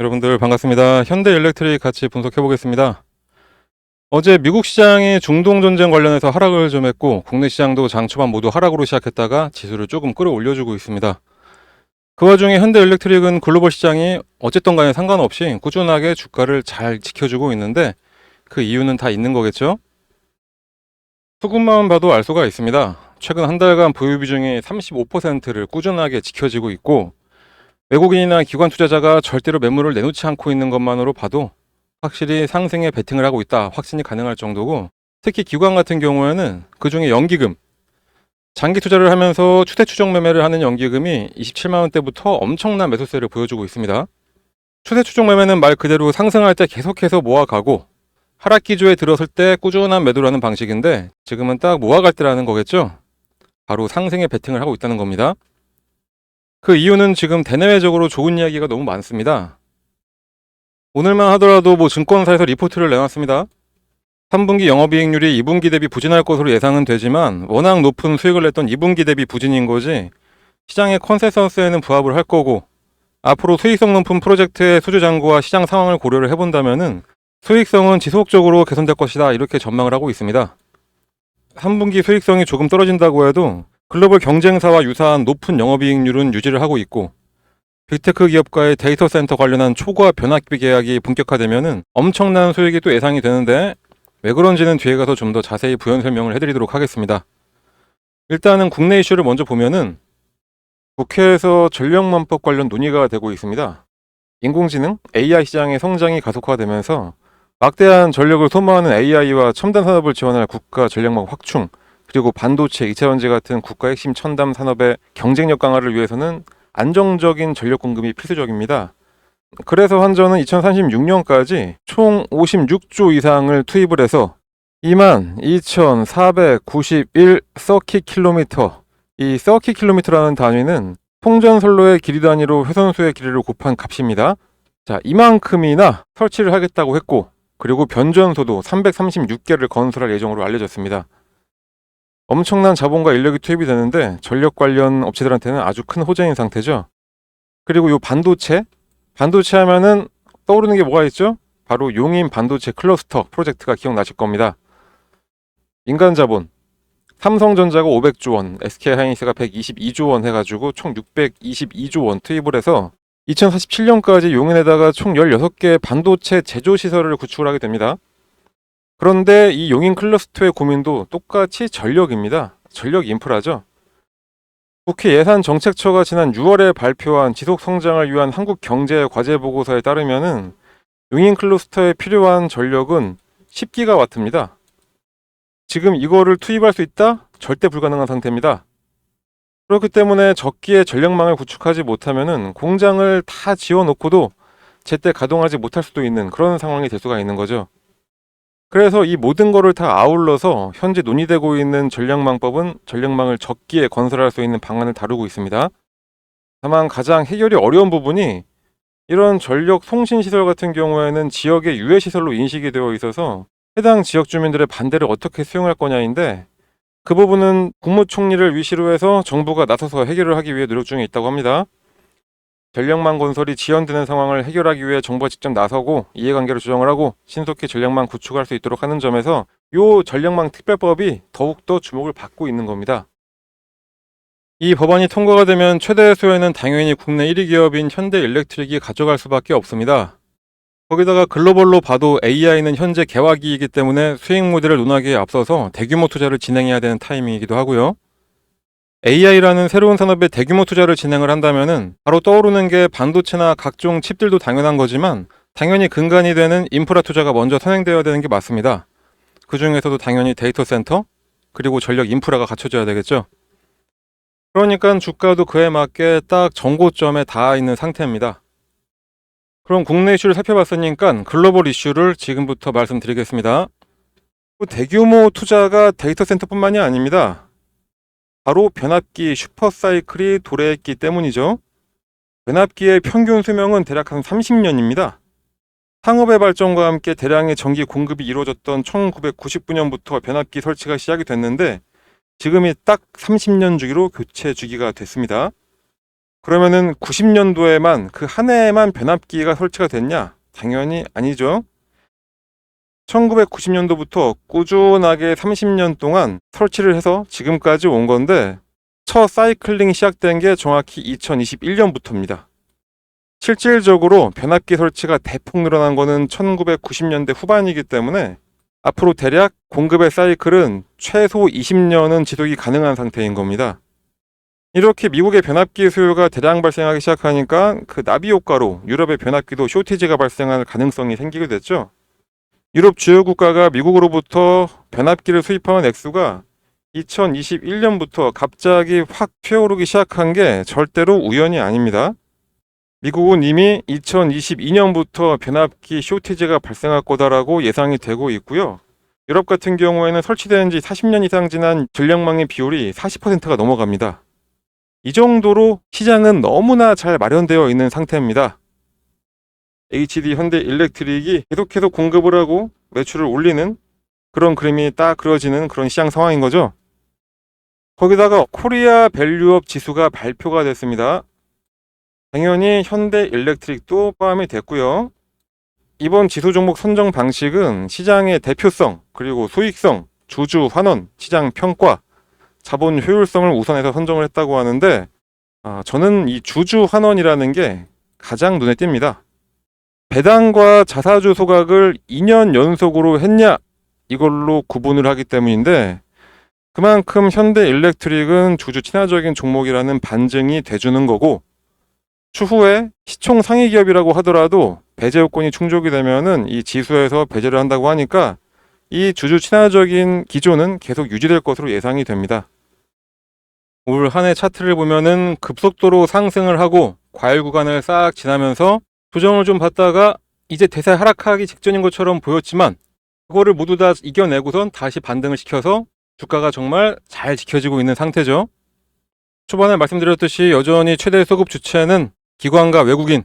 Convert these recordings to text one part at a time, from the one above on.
여러분들 반갑습니다. 현대 일렉트릭 같이 분석해 보겠습니다. 어제 미국 시장이 중동 전쟁 관련해서 하락을 좀 했고 국내 시장도 장 초반 모두 하락으로 시작했다가 지수를 조금 끌어올려주고 있습니다. 그 와중에 현대 일렉트릭은 글로벌 시장이 어쨌든 간에 상관없이 꾸준하게 주가를 잘 지켜주고 있는데 그 이유는 다 있는 거겠죠? 수급만 봐도 알 수가 있습니다. 최근 한 달간 보유 비중이 35%를 꾸준하게 지켜지고 있고 외국인이나 기관 투자자가 절대로 매물을 내놓지 않고 있는 것만으로 봐도 확실히 상승에 베팅을 하고 있다 확신이 가능할 정도고 특히 기관 같은 경우에는 그 중에 연기금 장기 투자를 하면서 추세 추정 매매를 하는 연기금이 27만 원대부터 엄청난 매수세를 보여주고 있습니다. 추세 추정 매매는 말 그대로 상승할 때 계속해서 모아가고 하락 기조에 들었을 때 꾸준한 매도를 하는 방식인데 지금은 딱 모아갈 때라는 거겠죠. 바로 상승에 베팅을 하고 있다는 겁니다. 그 이유는 지금 대내외적으로 좋은 이야기가 너무 많습니다. 오늘만 하더라도 뭐 증권사에서 리포트를 내놨습니다. 3분기 영업이익률이 2분기 대비 부진할 것으로 예상은 되지만 워낙 높은 수익을 냈던 2분기 대비 부진인 거지 시장의 컨센서스에는 부합을 할 거고 앞으로 수익성 높은 프로젝트의 수주 잔고와 시장 상황을 고려를 해본다면은 수익성은 지속적으로 개선될 것이다 이렇게 전망을 하고 있습니다. 3분기 수익성이 조금 떨어진다고 해도 글로벌 경쟁사와 유사한 높은 영업이익률은 유지를 하고 있고 빅테크 기업과의 데이터 센터 관련한 초과 변압기 계약이 본격화되면은 엄청난 수익이 또 예상이 되는데 왜 그런지는 뒤에 가서 좀 더 자세히 부연 설명을 해드리도록 하겠습니다. 일단은 국내 이슈를 먼저 보면은 국회에서 전력망법 관련 논의가 되고 있습니다. 인공지능 AI 시장의 성장이 가속화되면서 막대한 전력을 소모하는 AI와 첨단 산업을 지원할 국가 전력망 확충 그리고 반도체, 2차 전지 같은 국가 핵심 첨단 산업의 경쟁력 강화를 위해서는 안정적인 전력 공급이 필수적입니다. 그래서 한전은 2036년까지 총 56조 이상을 투입을 해서 22,491 서킷 킬로미터 이 서킷 킬로미터라는 단위는 통전선로의 길이 단위로 회선수의 길이를 곱한 값입니다. 자, 이만큼이나 설치를 하겠다고 했고 그리고 변전소도 336개를 건설할 예정으로 알려졌습니다. 엄청난 자본과 인력이 투입이 되는데 전력 관련 업체들한테는 아주 큰 호재인 상태죠. 그리고 요 반도체, 반도체 하면은 떠오르는 게 뭐가 있죠? 바로 용인 반도체 클러스터 프로젝트가 기억나실 겁니다. 인간 자본, 삼성전자가 500조 원, SK하이닉스가 122조 원 해가지고 총 622조 원 투입을 해서 2047년까지 용인에다가 총 16개 반도체 제조 시설을 구축을 하게 됩니다. 그런데 이 용인 클러스터의 고민도 똑같이 전력입니다. 전력 인프라죠. 국회 예산정책처가 지난 6월에 발표한 지속 성장을 위한 한국 경제 과제 보고서에 따르면은 용인 클러스터에 필요한 전력은 10기가와트입니다. 지금 이거를 투입할 수 있다? 절대 불가능한 상태입니다. 그렇기 때문에 적기에 전력망을 구축하지 못하면은 공장을 다 지어놓고도 제때 가동하지 못할 수도 있는 그런 상황이 될 수가 있는 거죠. 그래서 이 모든 거를 다 아울러서 현재 논의되고 있는 전력망법은 전력망을 적기에 건설할 수 있는 방안을 다루고 있습니다. 다만 가장 해결이 어려운 부분이 이런 전력 송신 시설 같은 경우에는 지역의 유해 시설로 인식이 되어 있어서 해당 지역 주민들의 반대를 어떻게 수용할 거냐인데 그 부분은 국무총리를 위시로 해서 정부가 나서서 해결을 하기 위해 노력 중에 있다고 합니다. 전력망 건설이 지연되는 상황을 해결하기 위해 정부가 직접 나서고 이해관계를 조정을 하고 신속히 전력망 구축할 수 있도록 하는 점에서 요 전력망 특별법이 더욱더 주목을 받고 있는 겁니다. 이 법안이 통과가 되면 최대 수혜는 당연히 국내 1위 기업인 현대 일렉트릭이 가져갈 수밖에 없습니다. 거기다가 글로벌로 봐도 AI는 현재 개화기이기 때문에 수익 모델을 논하기에 앞서서 대규모 투자를 진행해야 되는 타이밍이기도 하고요. AI라는 새로운 산업에 대규모 투자를 진행을 한다면은 바로 떠오르는 게 반도체나 각종 칩들도 당연한 거지만 당연히 근간이 되는 인프라 투자가 먼저 선행되어야 되는 게 맞습니다. 그 중에서도 당연히 데이터 센터 그리고 전력 인프라가 갖춰져야 되겠죠. 그러니까 주가도 그에 맞게 딱 정고점에 닿아 있는 상태입니다. 그럼 국내 이슈를 살펴봤으니까 글로벌 이슈를 지금부터 말씀드리겠습니다. 대규모 투자가 데이터 센터뿐만이 아닙니다. 바로 변압기 슈퍼사이클이 도래했기 때문이죠. 변압기의 평균 수명은 대략 한 30년입니다. 상업의 발전과 함께 대량의 전기 공급이 이루어졌던 1999년부터 변압기 설치가 시작이 됐는데 지금이 딱 30년 주기로 교체 주기가 됐습니다. 그러면은 90년도에만 그 한 해에만 변압기가 설치가 됐냐? 당연히 아니죠. 1990년도부터 꾸준하게 30년 동안 설치를 해서 지금까지 온 건데 첫 사이클링이 시작된 게 정확히 2021년부터입니다. 실질적으로 변압기 설치가 대폭 늘어난 거는 1990년대 후반이기 때문에 앞으로 대략 공급의 사이클은 최소 20년은 지속이 가능한 상태인 겁니다. 이렇게 미국의 변압기 수요가 대량 발생하기 시작하니까 그 나비 효과로 유럽의 변압기도 쇼티지가 발생할 가능성이 생기게 됐죠. 유럽 주요 국가가 미국으로부터 변압기를 수입하는 액수가 2021년부터 갑자기 확 튀어오르기 시작한 게 절대로 우연이 아닙니다. 미국은 이미 2022년부터 변압기 쇼티지가 발생할 거다라고 예상이 되고 있고요. 유럽 같은 경우에는 설치된 지 40년 이상 지난 전력망의 비율이 40%가 넘어갑니다. 이 정도로 시장은 너무나 잘 마련되어 있는 상태입니다. HD 현대 일렉트릭이 계속해서 공급을 하고 매출을 올리는 그런 그림이 딱 그려지는 그런 시장 상황인 거죠. 거기다가 코리아 밸류업 지수가 발표가 됐습니다. 당연히 현대 일렉트릭도 포함이 됐고요. 이번 지수 종목 선정 방식은 시장의 대표성, 그리고 수익성, 주주 환원, 시장 평가, 자본 효율성을 우선해서 선정을 했다고 하는데 아, 저는 이 주주 환원이라는 게 가장 눈에 띕니다. 배당과 자사주 소각을 2년 연속으로 했냐 이걸로 구분을 하기 때문인데 그만큼 현대 일렉트릭은 주주 친화적인 종목이라는 반증이 돼주는 거고 추후에 시총 상위 기업이라고 하더라도 배제 요건이 충족이 되면은 이 지수에서 배제를 한다고 하니까 이 주주 친화적인 기조는 계속 유지될 것으로 예상이 됩니다. 올 한 해 차트를 보면은 급속도로 상승을 하고 과열 구간을 싹 지나면서 조정을 좀 받다가 이제 대세 하락하기 직전인 것처럼 보였지만 그거를 모두 다 이겨내고선 다시 반등을 시켜서 주가가 정말 잘 지켜지고 있는 상태죠. 초반에 말씀드렸듯이 여전히 최대 소급 주체는 기관과 외국인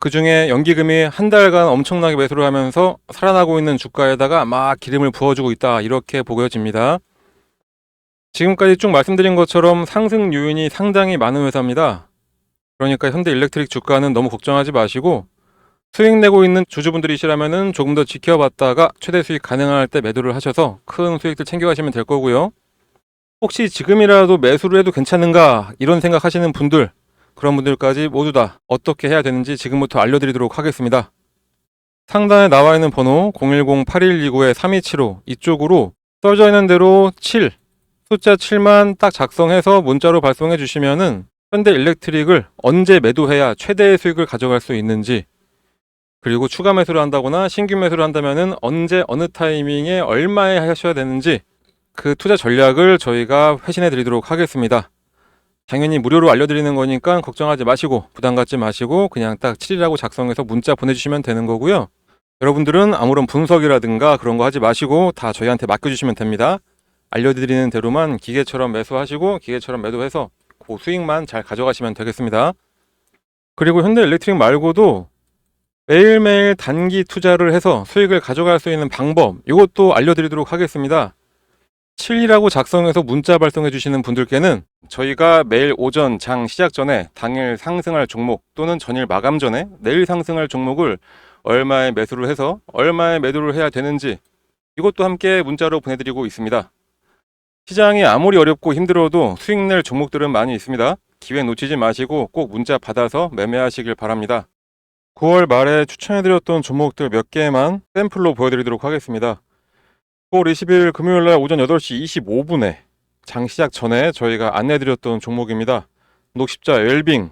그 중에 연기금이 한 달간 엄청나게 매수를 하면서 살아나고 있는 주가에다가 막 기름을 부어주고 있다 이렇게 보여집니다. 지금까지 쭉 말씀드린 것처럼 상승 요인이 상당히 많은 회사입니다. 그러니까 현대 일렉트릭 주가는 너무 걱정하지 마시고 수익 내고 있는 주주분들이시라면은 조금 더 지켜봤다가 최대 수익 가능할 때 매도를 하셔서 큰 수익들 챙겨가시면 될 거고요. 혹시 지금이라도 매수를 해도 괜찮은가 이런 생각하시는 분들 그런 분들까지 모두 다 어떻게 해야 되는지 지금부터 알려드리도록 하겠습니다. 상단에 나와 있는 번호 010-8129-3275 이쪽으로 써져 있는 대로 7 숫자 7만 딱 작성해서 문자로 발송해 주시면은 현대 일렉트릭을 언제 매도해야 최대의 수익을 가져갈 수 있는지 그리고 추가 매수를 한다거나 신규 매수를 한다면은 언제 어느 타이밍에 얼마에 하셔야 되는지 그 투자 전략을 저희가 회신해 드리도록 하겠습니다. 당연히 무료로 알려드리는 거니까 걱정하지 마시고 부담 갖지 마시고 그냥 딱 7이라고 작성해서 문자 보내주시면 되는 거고요. 여러분들은 아무런 분석이라든가 그런 거 하지 마시고 다 저희한테 맡겨주시면 됩니다. 알려드리는 대로만 기계처럼 매수하시고 기계처럼 매도해서 그 수익만 잘 가져가시면 되겠습니다. 그리고 현대 일렉트릭 말고도 매일매일 단기 투자를 해서 수익을 가져갈 수 있는 방법 이것도 알려드리도록 하겠습니다. 7이라고 작성해서 문자 발송해 주시는 분들께는 저희가 매일 오전 장 시작 전에 당일 상승할 종목 또는 전일 마감 전에 내일 상승할 종목을 얼마에 매수를 해서 얼마에 매도를 해야 되는지 이것도 함께 문자로 보내드리고 있습니다. 시장이 아무리 어렵고 힘들어도 수익 낼 종목들은 많이 있습니다. 기회 놓치지 마시고 꼭 문자 받아서 매매하시길 바랍니다. 9월 말에 추천해드렸던 종목들 몇 개만 샘플로 보여드리도록 하겠습니다. 9월 20일 금요일 날 오전 8시 25분에 장 시작 전에 저희가 안내드렸던 종목입니다. 녹십자 웰빙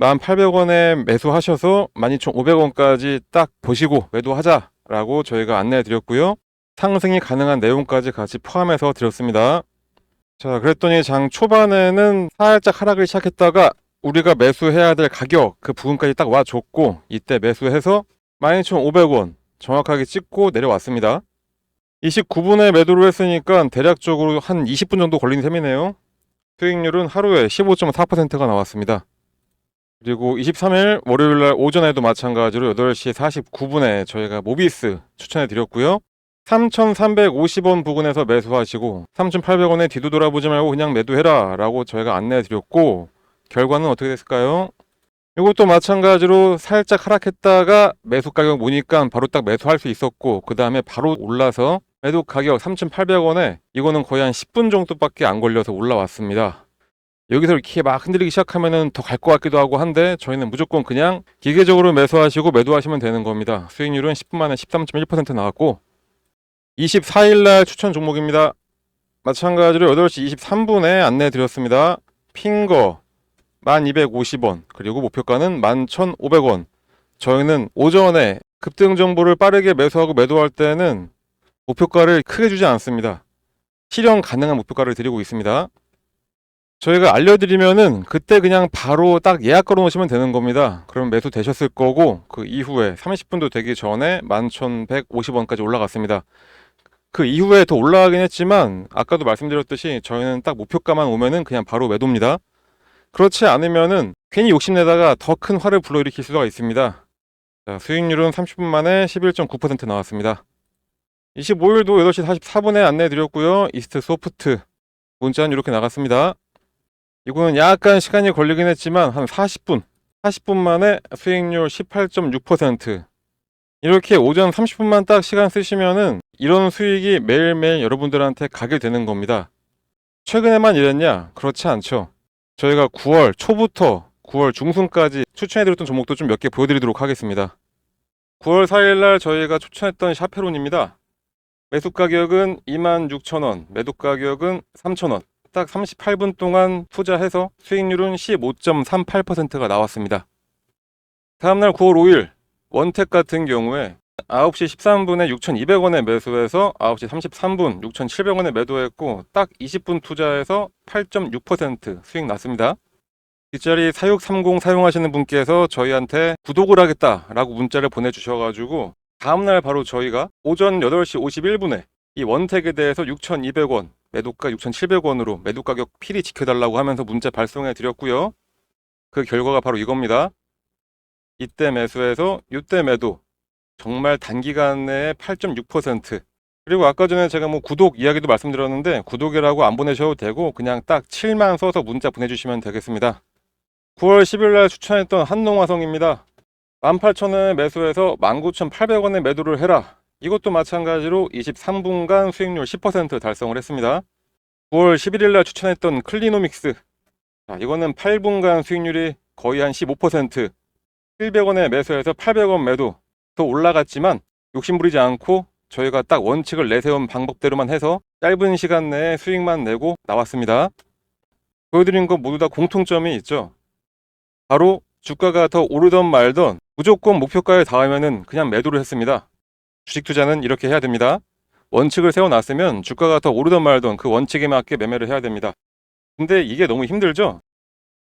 1,800원에 매수하셔서 12,500원까지 딱 보시고 매도하자라고 저희가 안내드렸고요. 상승이 가능한 내용까지 같이 포함해서 드렸습니다. 자, 그랬더니 장 초반에는 살짝 하락을 시작했다가 우리가 매수해야 될 가격 그 부분까지 딱 와줬고 이때 매수해서 12,500원 정확하게 찍고 내려왔습니다. 29분에 매도를 했으니까 대략적으로 한 20분 정도 걸린 셈이네요. 수익률은 하루에 15.4%가 나왔습니다. 그리고 23일 월요일 날 오전에도 마찬가지로 8시 49분에 저희가 모비스 추천해 드렸고요. 3,350원 부근에서 매수하시고 3,800원에 뒤도 돌아보지 말고 그냥 매도해라 라고 저희가 안내해 드렸고 결과는 어떻게 됐을까요? 이것도 마찬가지로 살짝 하락했다가 매수 가격 보니까 바로 딱 매수할 수 있었고 그 다음에 바로 올라서 매도 가격 3,800원에 이거는 거의 한 10분 정도밖에 안 걸려서 올라왔습니다. 여기서 이렇게 막 흔들리기 시작하면은 더갈 것 같기도 하고 한데 저희는 무조건 그냥 기계적으로 매수하시고 매도하시면 되는 겁니다. 수익률은 10분 만에 13.1% 나왔고 24일날 추천 종목입니다. 마찬가지로 8시 23분에 안내 드렸습니다. 핑거 1250원 그리고 목표가는 11,500원 저희는 오전에 급등 정보를 빠르게 매수하고 매도할 때는 목표가를 크게 주지 않습니다. 실현 가능한 목표가를 드리고 있습니다. 저희가 알려드리면은 그때 그냥 바로 딱 예약 걸어 놓으시면 되는 겁니다. 그럼 매수 되셨을 거고 그 이후에 30분도 되기 전에 11,150원까지 올라갔습니다. 그 이후에 더 올라가긴 했지만 아까도 말씀드렸듯이 저희는 딱 목표가만 오면은 그냥 바로 매도입니다. 그렇지 않으면은 괜히 욕심내다가 더 큰 화를 불러일으킬 수가 있습니다. 자, 수익률은 30분 만에 11.9% 나왔습니다. 25일도 8시 44분에 안내 드렸고요. 이스트 소프트 문자는 이렇게 나갔습니다. 이거는 약간 시간이 걸리긴 했지만 한 40분, 40분 만에 수익률 18.6%. 이렇게 오전 30분만 딱 시간 쓰시면은 이런 수익이 매일매일 여러분들한테 가게 되는 겁니다. 최근에만 이랬냐? 그렇지 않죠. 저희가 9월 초부터 9월 중순까지 추천해드렸던 종목도 좀 몇 개 보여드리도록 하겠습니다. 9월 4일날 저희가 추천했던 샤페론입니다. 매수 가격은 26,000원, 매도 가격은 3,000원. 딱 38분 동안 투자해서 수익률은 15.38%가 나왔습니다. 다음날 9월 5일 원택 같은 경우에 9시 13분에 6,200원에 매수해서 9시 33분 6,700원에 매도했고 딱 20분 투자해서 8.6% 수익 났습니다. 뒷자리 4630 사용하시는 분께서 저희한테 구독을 하겠다라고 문자를 보내주셔가지고 다음날 바로 저희가 오전 8시 51분에 이 원택에 대해서 6,200원 매도가 6,700원으로 매도 가격 필히 지켜달라고 하면서 문자 발송해 드렸고요. 그 결과가 바로 이겁니다. 이때 매수해서 이때 매도 정말 단기간 내에 8.6% 그리고 아까 전에 제가 뭐 구독 이야기도 말씀드렸는데 구독이라고 안 보내셔도 되고 그냥 딱 7만 써서 문자 보내주시면 되겠습니다. 9월 10일 날 추천했던 한농화성입니다. 18,000원에 매수해서 19,800원에 매도를 해라. 이것도 마찬가지로 23분간 수익률 10% 달성을 했습니다. 9월 11일 날 추천했던 클리노믹스. 자, 이거는 8분간 수익률이 거의 한 15%. 700원에 매수해서 800원 매도. 더 올라갔지만 욕심부리지 않고 저희가 딱 원칙을 내세운 방법대로만 해서 짧은 시간 내에 수익만 내고 나왔습니다. 보여드린 것 모두 다 공통점이 있죠. 바로 주가가 더 오르던 말던 무조건 목표가에 닿으면은 그냥 매도를 했습니다. 주식 투자는 이렇게 해야 됩니다. 원칙을 세워놨으면 주가가 더 오르던 말던 그 원칙에 맞게 매매를 해야 됩니다. 근데 이게 너무 힘들죠?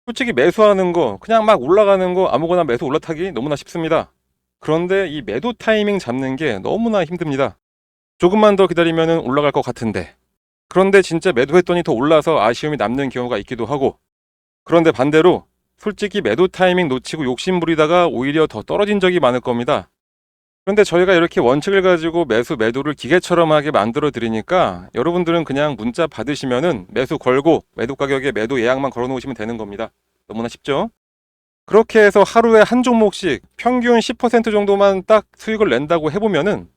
솔직히 매수하는 거, 그냥 막 올라가는 거 아무거나 매수 올라타기 너무나 쉽습니다. 그런데 이 매도 타이밍 잡는 게 너무나 힘듭니다. 조금만 더 기다리면 올라갈 것 같은데. 그런데 진짜 매도했더니 더 올라서 아쉬움이 남는 경우가 있기도 하고. 그런데 반대로 솔직히 매도 타이밍 놓치고 욕심 부리다가 오히려 더 떨어진 적이 많을 겁니다. 그런데 저희가 이렇게 원칙을 가지고 매수 매도를 기계처럼 하게 만들어 드리니까 여러분들은 그냥 문자 받으시면은 매수 걸고 매도 가격에 매도 예약만 걸어 놓으시면 되는 겁니다. 너무나 쉽죠? 그렇게 해서 하루에 한 종목씩 평균 10% 정도만 딱 수익을 낸다고 해보면은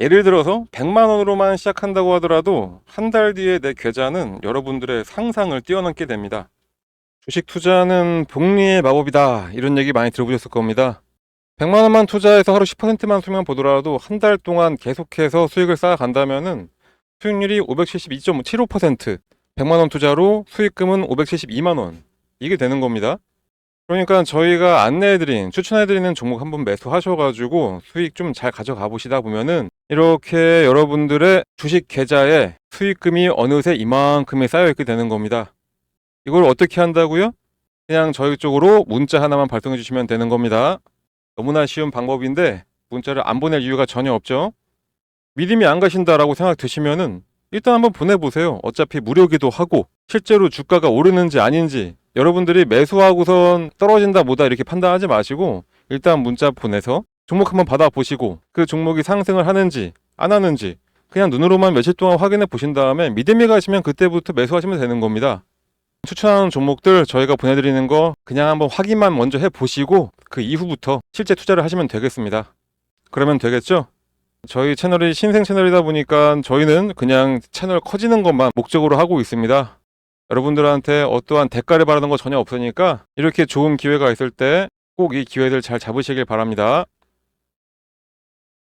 예를 들어서 100만 원으로만 시작한다고 하더라도 한 달 뒤에 내 계좌는 여러분들의 상상을 뛰어넘게 됩니다. 주식 투자는 복리의 마법이다. 이런 얘기 많이 들어보셨을 겁니다. 100만 원만 투자해서 하루 10%만 수면 보더라도 한 달 동안 계속해서 수익을 쌓아간다면은 수익률이 572.75%, 100만 원 투자로 수익금은 572만 원. 이게 되는 겁니다. 그러니까 저희가 안내해드린, 추천해드리는 종목 한번 매수하셔가지고 수익 좀 잘 가져가 보시다 보면은 이렇게 여러분들의 주식 계좌에 수익금이 어느새 이만큼이 쌓여있게 되는 겁니다. 이걸 어떻게 한다고요? 그냥 저희 쪽으로 문자 하나만 발송해 주시면 되는 겁니다. 너무나 쉬운 방법인데 문자를 안 보낼 이유가 전혀 없죠. 믿음이 안 가신다라고 생각 드시면은 일단 한번 보내보세요. 어차피 무료기도 하고 실제로 주가가 오르는지 아닌지 여러분들이 매수하고선 떨어진다 뭐다 이렇게 판단하지 마시고 일단 문자 보내서 종목 한번 받아보시고 그 종목이 상승을 하는지 안 하는지 그냥 눈으로만 며칠 동안 확인해 보신 다음에 믿음이 가시면 그때부터 매수하시면 되는 겁니다. 추천하는 종목들 저희가 보내드리는 거 그냥 한번 확인만 먼저 해보시고 그 이후부터 실제 투자를 하시면 되겠습니다. 그러면 되겠죠? 저희 채널이 신생 채널이다 보니까 저희는 그냥 채널 커지는 것만 목적으로 하고 있습니다. 여러분들한테 어떠한 대가를 바라는 거 전혀 없으니까 이렇게 좋은 기회가 있을 때 꼭 이 기회들 잘 잡으시길 바랍니다.